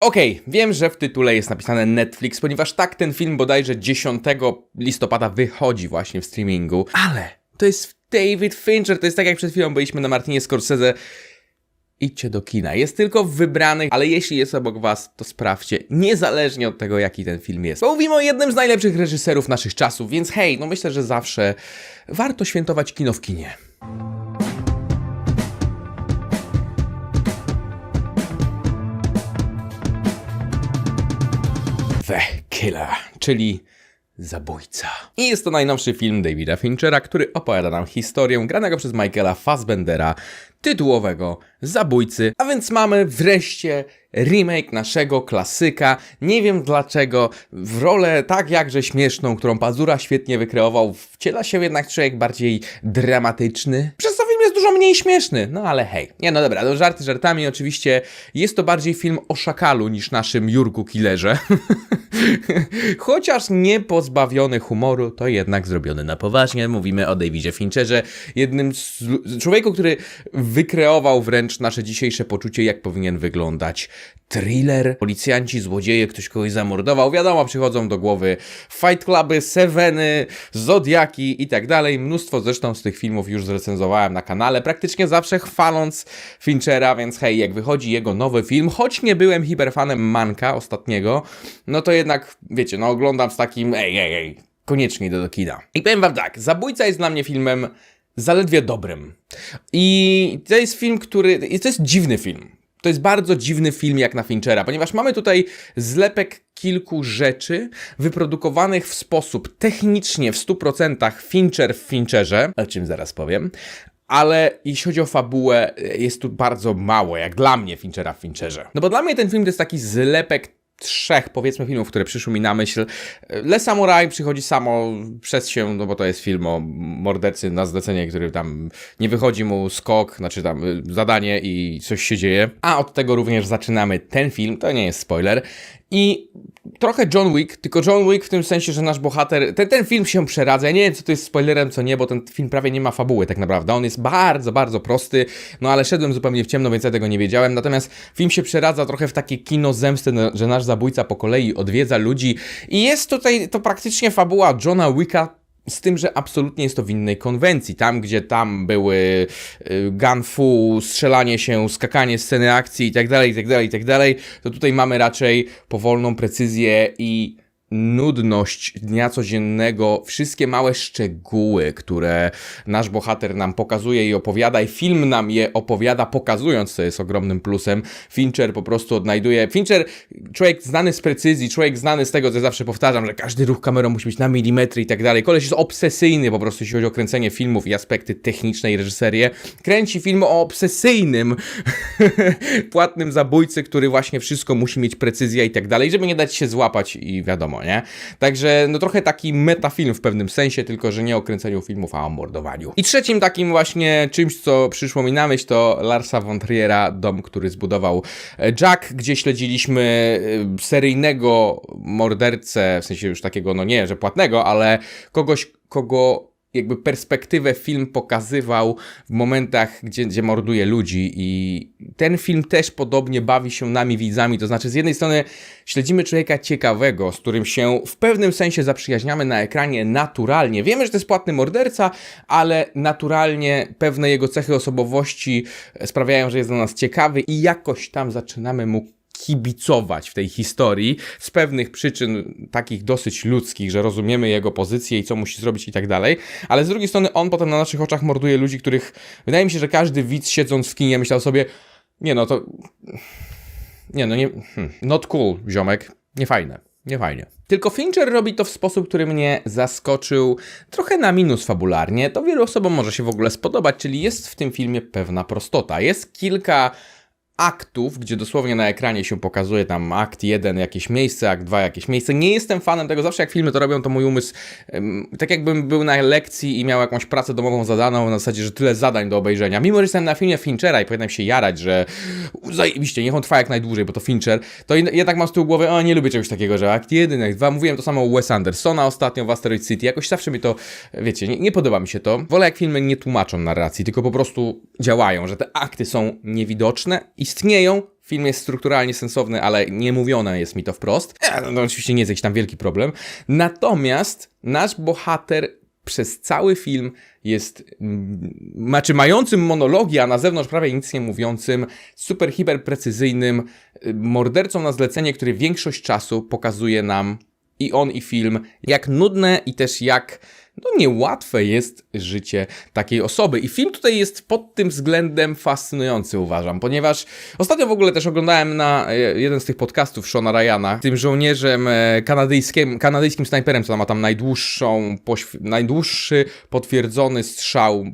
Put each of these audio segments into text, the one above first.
Okej, wiem, że w tytule jest napisane Netflix, ponieważ tak ten film bodajże 10 listopada wychodzi właśnie w streamingu, ale to jest David Fincher, to jest tak jak przed chwilą byliśmy na Martinie Scorsese. Idźcie do kina. Jest tylko wybranych, ale jeśli jest obok was, to sprawdźcie, niezależnie od tego, jaki ten film jest. Bo mówimy o jednym z najlepszych reżyserów naszych czasów, więc hej, no myślę, że zawsze warto świętować kino w kinie. The Killer, czyli Zabójca. I jest to najnowszy film Davida Finchera, który opowiada nam historię granego przez Michaela Fassbendera, tytułowego Zabójcy. A więc mamy wreszcie remake naszego klasyka. Nie wiem dlaczego, w rolę tak jakże śmieszną, którą Pazura świetnie wykreował, wciela się jednak człowiek bardziej dramatyczny. Przez to film jest dużo mniej śmieszny, no ale hej. Nie no dobra, no żarty żartami, oczywiście jest to bardziej film o szakalu niż naszym Jurku Killerze. Chociaż nie pozbawiony humoru, to jednak zrobiony na poważnie. Mówimy o Davidzie Fincherze, jednym z człowieku, który wykreował wręcz nasze dzisiejsze poczucie, jak powinien wyglądać thriller. Policjanci, złodzieje, ktoś kogoś zamordował. Wiadomo, przychodzą do głowy Fight Cluby, Seveny, Zodiaki i tak dalej. Mnóstwo zresztą z tych filmów już zrecenzowałem na kanale, praktycznie zawsze chwaląc Finchera, więc hej, jak wychodzi jego nowy film, choć nie byłem hiperfanem Manka ostatniego, no to jednak, wiecie, no oglądam z takim ej, ej, ej, koniecznie do kina. I powiem wam tak, Zabójca jest dla mnie filmem zaledwie dobrym. I to jest film, który, to jest dziwny film. To jest bardzo dziwny film jak na Finchera, ponieważ mamy tutaj zlepek kilku rzeczy wyprodukowanych w sposób technicznie w 100% Fincher w Fincherze, o czym zaraz powiem, ale jeśli chodzi o fabułę, jest tu bardzo mało, jak dla mnie Finchera w Fincherze. No bo dla mnie ten film to jest taki zlepek trzech, powiedzmy, filmów, które przyszły mi na myśl. Le Samurai przychodzi samo przez się, no bo to jest film o mordercy na zlecenie, który tam nie wychodzi mu skok, znaczy tam y, zadanie i coś się dzieje. A od tego również zaczynamy ten film, to nie jest spoiler. I trochę John Wick, tylko John Wick w tym sensie, że nasz bohater, ten, ten film się przeradza. Ja nie wiem, co to jest spoilerem, co nie, bo ten film prawie nie ma fabuły tak naprawdę. On jest bardzo, bardzo prosty, no ale szedłem zupełnie w ciemno, więc ja tego nie wiedziałem. Natomiast film się przeradza trochę w takie kino zemsty, że nasz zabójca po kolei odwiedza ludzi. I jest tutaj to praktycznie fabuła Johna Wicka z tym, że absolutnie jest to w innej konwencji. Tam, gdzie tam były y, gunfu, strzelanie się, skakanie, sceny akcji i tak tak tak dalej, to tutaj mamy raczej powolną precyzję i nudność dnia codziennego, wszystkie małe szczegóły, które nasz bohater nam pokazuje i opowiada, i film nam je opowiada, pokazując, co jest ogromnym plusem. Fincher po prostu odnajduje. Fincher, człowiek znany z precyzji, człowiek znany z tego, co zawsze powtarzam, że każdy ruch kamerą musi być na milimetry i tak dalej. Koleś jest obsesyjny po prostu, jeśli chodzi o kręcenie filmów i aspekty techniczne i reżyserię. Kręci film o obsesyjnym płatnym zabójcy, który właśnie wszystko musi mieć precyzję i tak dalej, żeby nie dać się złapać i wiadomo, nie? Także no trochę taki metafilm w pewnym sensie, tylko że nie o kręceniu filmów, a o mordowaniu. I trzecim takim właśnie czymś, co przyszło mi na myśl, to Larsa von Triera, dom, który zbudował e, Jack, gdzie śledziliśmy e, seryjnego mordercę, w sensie już takiego, no nie, że płatnego, ale kogoś, kogo jakby perspektywę film pokazywał w momentach, gdzie, gdzie morduje ludzi i ten film też podobnie bawi się nami widzami, to znaczy z jednej strony śledzimy człowieka ciekawego, z którym się w pewnym sensie zaprzyjaźniamy na ekranie naturalnie. Wiemy, że to jest płatny morderca, ale naturalnie pewne jego cechy osobowości sprawiają, że jest dla nas ciekawy i jakoś tam zaczynamy mu kibicować w tej historii z pewnych przyczyn takich dosyć ludzkich, że rozumiemy jego pozycję i co musi zrobić i tak dalej, ale z drugiej strony on potem na naszych oczach morduje ludzi, których wydaje mi się, że każdy widz siedząc w kinie myślał sobie, nie no to nie no nie, hmm, not cool ziomek, nie fajne. Nie fajnie. Tylko Fincher robi to w sposób, który mnie zaskoczył trochę na minus fabularnie. To wielu osobom może się w ogóle spodobać, czyli jest w tym filmie pewna prostota. Jest kilka aktów, gdzie dosłownie na ekranie się pokazuje tam akt 1 jakieś miejsce, akt 2 jakieś miejsce. Nie jestem fanem tego, zawsze jak filmy to robią, to mój umysł, tak jakbym był na lekcji i miał jakąś pracę domową zadaną, na zasadzie, że tyle zadań do obejrzenia. Mimo, że jestem na filmie Finchera i powinienem się jarać, że zajebiście, niech on trwa jak najdłużej, bo to Fincher, to ja tak mam z tyłu głowy, o nie lubię czegoś takiego, że akt 1, akt 2, mówiłem to samo u Wes Andersona ostatnio w Asteroid City, jakoś zawsze mi to, wiecie, nie, nie podoba mi się to. Wolę jak filmy nie tłumaczą narracji, tylko po prostu działają, że te akty są niewidoczne, istnieją, Film jest strukturalnie sensowny, ale nie mówione jest mi to wprost. No, no, oczywiście nie jest jakiś tam wielki problem. Natomiast nasz bohater przez cały film jest, mm, znaczy mającym monologi, a na zewnątrz prawie nic nie mówiącym, super hiper precyzyjnym y, mordercą na zlecenie, który większość czasu pokazuje nam i on i film, jak nudne i też jak no niełatwe jest życie takiej osoby. I film tutaj jest pod tym względem fascynujący, uważam, ponieważ ostatnio w ogóle też oglądałem na e, jeden z tych podcastów Shona Ryana, tym żołnierzem e, kanadyjskim, kanadyjskim snajperem, co ma tam najdłuższą, najdłuższy potwierdzony strzał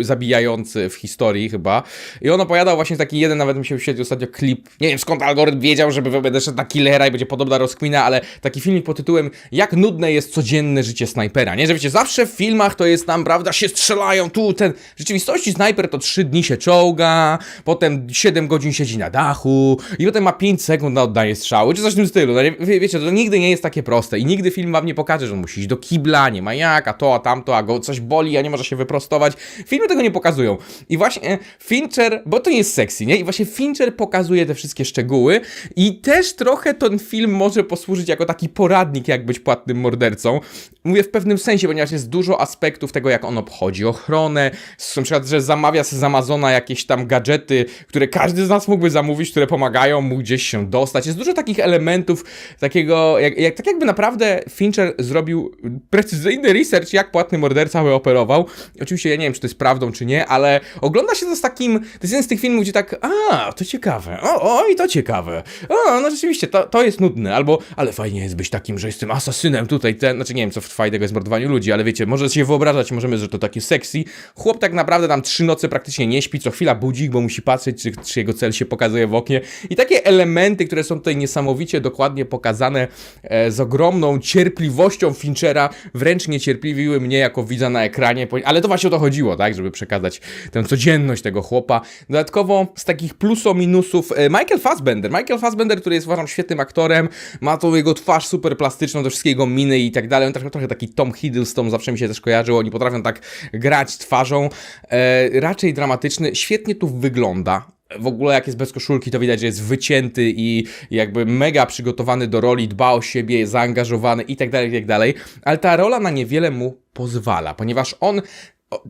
zabijający w historii chyba. I on opowiadał właśnie taki jeden, nawet mi się wyświetlił ostatnio klip, nie wiem skąd algorytm wiedział, żeby będę szedł na killera i będzie podobna rozkmina, ale taki filmik pod tytułem Jak nudne jest codzienne życie snajpera, nie? Że wiecie, zawsze w filmach to jest tam, prawda, się strzelają tu, ten. W rzeczywistości snajper to 3 dni się czołga, potem 7 godzin siedzi na dachu i potem ma 5 sekund na oddanie strzału, czy coś w tym stylu. No, wie, wiecie, to nigdy nie jest takie proste i nigdy film wam nie pokaże, że on musi iść do kibla, nie ma jak, a to, a tamto, a go coś boli, a nie może się wyprostować. Filmy tego nie pokazują. I właśnie Fincher, bo to nie jest sexy, nie? I właśnie Fincher pokazuje te wszystkie szczegóły i też trochę ten film może posłużyć jako taki poradnik, jak być płatnym mordercą. Mówię w pewnym sensie, ponieważ jest dużo aspektów tego, jak on obchodzi ochronę, na przykład, że zamawia z Amazona jakieś tam gadżety, które każdy z nas mógłby zamówić, które pomagają mu gdzieś się dostać. Jest dużo takich elementów, takiego, jak, jak, tak jakby naprawdę Fincher zrobił precyzyjny research, jak płatny morderca by operował. Oczywiście ja nie wiem, czy to jest prawdą, czy nie, ale ogląda się to z takim, to jest jeden z tych filmów, gdzie tak, a, to ciekawe, o, oj, to ciekawe, o, no rzeczywiście, to, to jest nudne, albo, ale fajnie jest być takim, że jestem asasynem tutaj, ten, znaczy nie wiem, co w fajnego jest mordowaniu ludzi, ale wiecie, może się wyobrażać, możemy, że to takie sexy. Chłop tak naprawdę tam trzy noce praktycznie nie śpi, co chwila budzik, bo musi patrzeć, czy, czy jego cel się pokazuje w oknie. I takie elementy, które są tutaj niesamowicie dokładnie pokazane e, z ogromną cierpliwością Finchera, wręcz niecierpliwiły mnie jako widza na ekranie, ale to właśnie o to chodziło, tak, żeby przekazać tę codzienność tego chłopa. Dodatkowo z takich pluso minusów e, Michael Fassbender. Michael Fassbender, który jest uważam świetnym aktorem, ma tą jego twarz super plastyczną, te wszystkie jego miny i tak dalej. On trochę, trochę taki Tom Hiddleston zawsze mi się też kojarzył, oni potrafią tak grać twarzą. E, raczej dramatyczny, świetnie tu wygląda. W ogóle jak jest bez koszulki, to widać, że jest wycięty i jakby mega przygotowany do roli, dba o siebie, jest zaangażowany i tak dalej, i tak dalej. Ale ta rola na niewiele mu pozwala, ponieważ on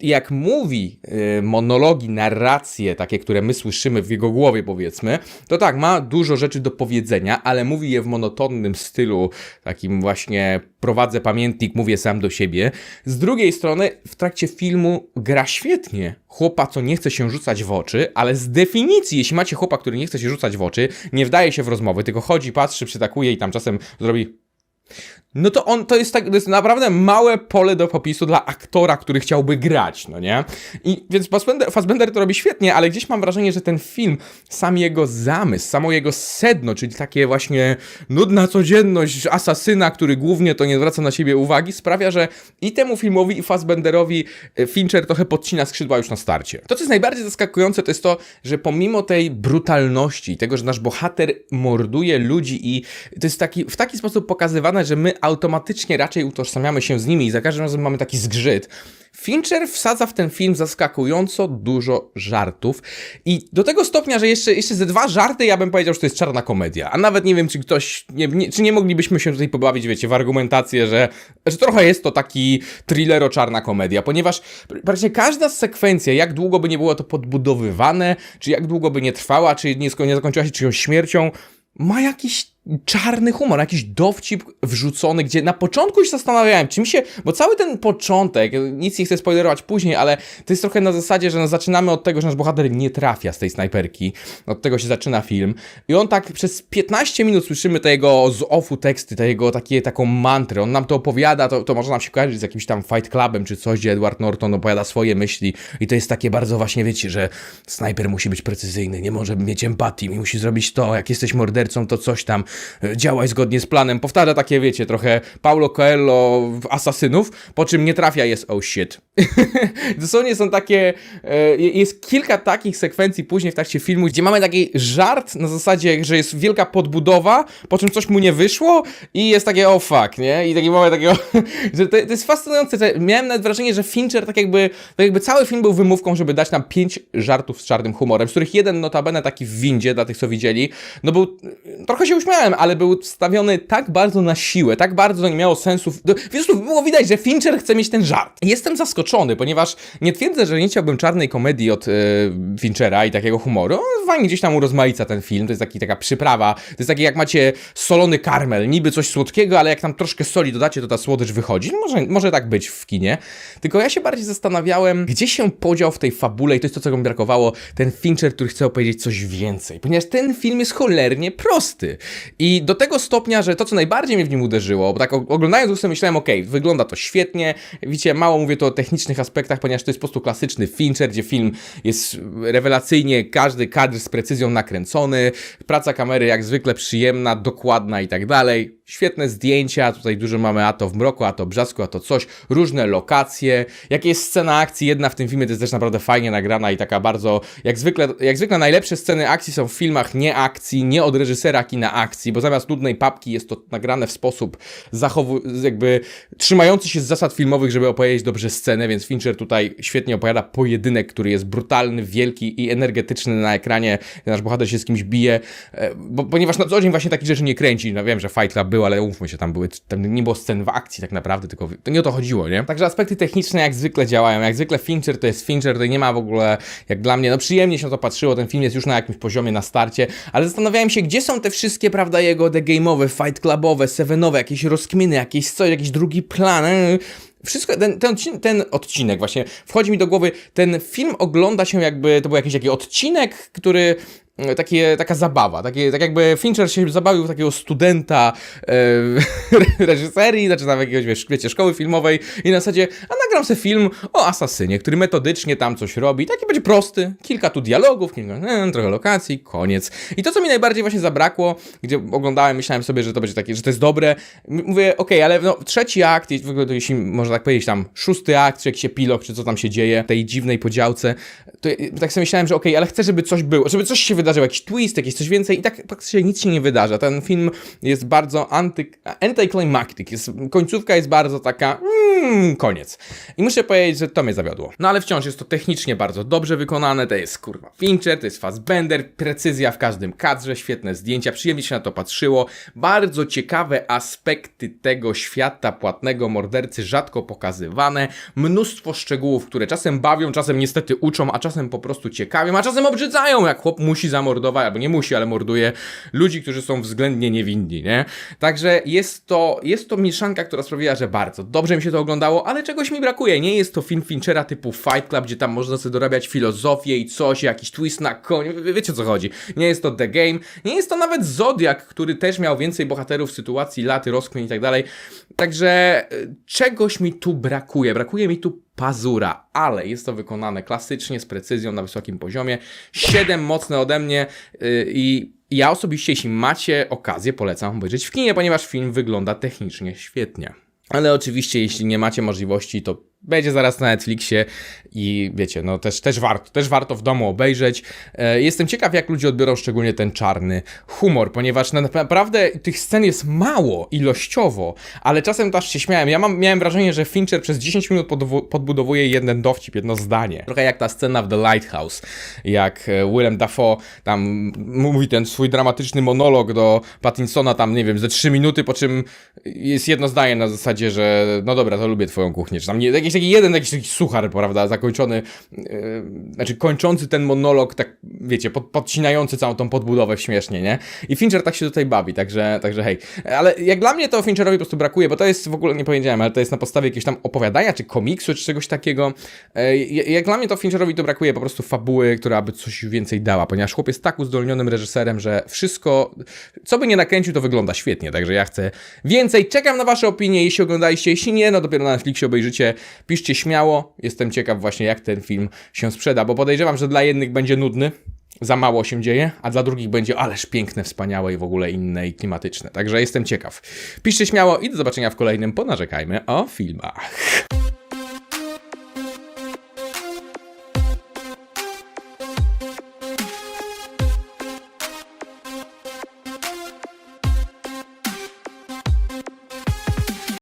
jak mówi y, monologi, narracje, takie, które my słyszymy w jego głowie, powiedzmy, to tak, ma dużo rzeczy do powiedzenia, ale mówi je w monotonnym stylu, takim właśnie prowadzę pamiętnik, mówię sam do siebie. Z drugiej strony, w trakcie filmu gra świetnie. Chłopa, co nie chce się rzucać w oczy, ale z definicji, jeśli macie chłopa, który nie chce się rzucać w oczy, nie wdaje się w rozmowy, tylko chodzi, patrzy, przytakuje i tam czasem zrobi no to on to jest tak, to jest naprawdę małe pole do popisu dla aktora, który chciałby grać, no nie? I więc Fassbender, Fassbender to robi świetnie, ale gdzieś mam wrażenie, że ten film, sam jego zamysł, samo jego sedno, czyli takie właśnie nudna codzienność asasyna, który głównie to nie zwraca na siebie uwagi, sprawia, że i temu filmowi, i Fassbenderowi e, Fincher trochę podcina skrzydła już na starcie. To, co jest najbardziej zaskakujące, to jest to, że pomimo tej brutalności, tego, że nasz bohater morduje ludzi i to jest taki, w taki sposób pokazywane, że my automatycznie raczej utożsamiamy się z nimi i za każdym razem mamy taki zgrzyt. Fincher wsadza w ten film zaskakująco dużo żartów i do tego stopnia, że jeszcze, jeszcze ze dwa żarty ja bym powiedział, że to jest czarna komedia. A nawet nie wiem, czy ktoś, nie, nie, czy nie moglibyśmy się tutaj pobawić, wiecie, w argumentację, że, że trochę jest to taki thrillero-czarna komedia, ponieważ praktycznie każda sekwencja, jak długo by nie było to podbudowywane, czy jak długo by nie trwała, czy nie, nie zakończyła się czyjąś śmiercią, ma jakiś czarny humor, jakiś dowcip wrzucony, gdzie na początku się zastanawiałem, czy mi się, bo cały ten początek, nic nie chcę spoilerować później, ale to jest trochę na zasadzie, że no zaczynamy od tego, że nasz bohater nie trafia z tej snajperki, od tego się zaczyna film. I on tak przez 15 minut słyszymy te jego z offu teksty, te jego takie, taką mantrę, on nam to opowiada, to, to może nam się kojarzyć z jakimś tam Fight Clubem czy coś, gdzie Edward Norton opowiada swoje myśli. I to jest takie bardzo właśnie, wiecie, że snajper musi być precyzyjny, nie może mieć empatii, musi zrobić to, jak jesteś mordercą, to coś tam działaj zgodnie z planem. Powtarza takie, wiecie, trochę Paulo Coelho w Asasynów, po czym nie trafia jest oh shit. Dosłownie są takie, e, jest kilka takich sekwencji później w trakcie filmu, gdzie mamy taki żart na zasadzie, że jest wielka podbudowa, po czym coś mu nie wyszło i jest takie oh fuck, nie? I taki moment takiego, że to, to jest fascynujące. Miałem nawet wrażenie, że Fincher tak jakby, tak jakby cały film był wymówką, żeby dać nam pięć żartów z czarnym humorem, z których jeden notabene taki w windzie, dla tych co widzieli, no był, trochę się uśmiałem, ale był stawiony tak bardzo na siłę, tak bardzo nie miało sensu. Wiesz, tu było widać, że Fincher chce mieć ten żart. Jestem zaskoczony, ponieważ nie twierdzę, że nie chciałbym czarnej komedii od e, Finchera i takiego humoru. On fajnie gdzieś tam urozmaica ten film, to jest taki, taka przyprawa, to jest taki jak macie solony karmel, niby coś słodkiego, ale jak tam troszkę soli dodacie, to ta słodycz wychodzi. Może, może tak być w kinie. Tylko ja się bardziej zastanawiałem, gdzie się podział w tej fabule i to jest to, czego mi brakowało, ten Fincher, który chce opowiedzieć coś więcej. Ponieważ ten film jest cholernie prosty. I do tego stopnia, że to, co najbardziej mnie w nim uderzyło, bo tak oglądając go sobie myślałem, okej, wygląda to świetnie, widzicie, mało mówię tu o technicznych aspektach, ponieważ to jest po prostu klasyczny Fincher, gdzie film jest rewelacyjnie, każdy kadr z precyzją nakręcony, praca kamery jak zwykle przyjemna, dokładna i tak dalej. Świetne zdjęcia, tutaj dużo mamy a to w mroku, a to brzasku, a to coś, różne lokacje. Jak jest scena akcji, jedna w tym filmie to jest też naprawdę fajnie nagrana i taka bardzo, jak zwykle, jak zwykle najlepsze sceny akcji są w filmach nie akcji, nie od reżysera kina akcji, bo zamiast nudnej papki jest to nagrane w sposób zachowu, jakby trzymający się z zasad filmowych, żeby opowiedzieć dobrze scenę, więc Fincher tutaj świetnie opowiada pojedynek, który jest brutalny, wielki i energetyczny na ekranie. Nasz bohater się z kimś bije, e, bo, ponieważ na co dzień właśnie takich rzeczy nie kręci. No wiem, że Fight Club był, ale umówmy się, tam były, tam nie było scen w akcji tak naprawdę, tylko to nie o to chodziło, nie? Także aspekty techniczne jak zwykle działają, jak zwykle Fincher to jest Fincher, tutaj nie ma w ogóle, jak dla mnie, no przyjemnie się to patrzyło, ten film jest już na jakimś poziomie na starcie, ale zastanawiałem się, gdzie są te wszystkie, prawda, jego The Game'owe, Fight Clubowe, Sevenowe, jakieś rozkminy, jakieś coś, jakiś drugi plan, e, wszystko, ten, ten, odcinek, ten odcinek właśnie, wchodzi mi do głowy, ten film ogląda się jakby, to był jakiś taki odcinek, który e, takie, taka zabawa, takie, tak jakby Fincher się zabawił takiego studenta e, reżyserii, znaczy tam jakiegoś, wiesz, wiecie, szkoły filmowej i na zasadzie, a nagram sobie film o asasynie, który metodycznie tam coś robi, taki będzie prosty, kilka tu dialogów, kilka, e, trochę lokacji, koniec. I to, co mi najbardziej właśnie zabrakło, gdzie oglądałem, myślałem sobie, że to będzie takie, że to jest dobre, mówię, okej, ale no, trzeci akt, jeśli można tak powiedzieć, tam szósty akt, czy jakiś epilog, czy co tam się dzieje, tej dziwnej podziałce, to tak sobie myślałem, że okej, ale chcę, żeby coś było, żeby coś się wydarzyło, jakiś twist, jakieś coś więcej i tak praktycznie nic się nie wydarza. Ten film jest bardzo anty, anticlimactic, jest, końcówka jest bardzo taka, mm, koniec. I muszę powiedzieć, że to mnie zawiodło. No ale wciąż jest to technicznie bardzo dobrze wykonane, to jest kurwa Fincher, to jest Fassbender, precyzja w każdym kadrze, świetne zdjęcia, przyjemnie się na to patrzyło, bardzo ciekawe aspekty tego świata płatnego mordercy, rzadko pokazywane, mnóstwo szczegółów, które czasem bawią, czasem niestety uczą, a czasem po prostu ciekawią, a czasem obrzydzają, jak chłop musi zamordować, albo nie musi, ale morduje ludzi, którzy są względnie niewinni, nie? Także jest to, jest to mieszanka, która sprawiła, że bardzo dobrze mi się to oglądało, ale czegoś mi brakuje. Nie jest to film Finchera typu Fight Club, gdzie tam można sobie dorabiać filozofię i coś, jakiś twist na koniec, Wie- wiecie co chodzi. Nie jest to The Game, nie jest to nawet Zodiak, który też miał więcej bohaterów w sytuacji laty, rozkmin i tak dalej. Także y, czegoś mi tu brakuje. Brakuje mi tu pazura, ale jest to wykonane klasycznie, z precyzją, na wysokim poziomie. 7 mocne ode mnie yy, i ja osobiście, jeśli macie okazję, polecam obejrzeć w kinie, ponieważ film wygląda technicznie świetnie. Ale oczywiście, jeśli nie macie możliwości, to będzie zaraz na Netflixie i wiecie, no też, też warto, też warto w domu obejrzeć. E, Jestem ciekaw, jak ludzie odbiorą szczególnie ten czarny humor, ponieważ na- naprawdę tych scen jest mało ilościowo, ale czasem też się śmiałem. Ja mam, miałem wrażenie, że Fincher przez 10 minut podbudowuje jeden dowcip, jedno zdanie. Trochę jak ta scena w The Lighthouse, jak e, Willem Dafoe tam mówi ten swój dramatyczny monolog do Pattinsona tam, nie wiem, ze 3 minuty, po czym jest jedno zdanie na zasadzie, że no dobra, to lubię twoją kuchnię, czy tam nie, jakiś taki jeden, jakiś taki suchar, prawda, zakończony, yy, znaczy kończący ten monolog, tak wiecie, pod, podcinający całą tą podbudowę śmiesznie, nie? I Fincher tak się tutaj bawi, także, także hej. Ale jak dla mnie to Fincherowi po prostu brakuje, bo to jest w ogóle, nie powiedziałem, ale to jest na podstawie jakiegoś tam opowiadania, czy komiksu, czy czegoś takiego. E, Jak dla mnie to Fincherowi to brakuje po prostu fabuły, która by coś więcej dała, ponieważ chłop jest tak uzdolnionym reżyserem, że wszystko, co by nie nakręcił, to wygląda świetnie, także ja chcę więcej. Czekam na wasze opinie, jeśli oglądaliście, jeśli nie, no dopiero na Netflixie obejrzycie. Piszcie śmiało, jestem ciekaw właśnie jak ten film się sprzeda, bo podejrzewam, że dla jednych będzie nudny, za mało się dzieje, a dla drugich będzie ależ piękne, wspaniałe i w ogóle inne i klimatyczne. Także jestem ciekaw. Piszcie śmiało i do zobaczenia w kolejnym Ponarzekajmy o filmach.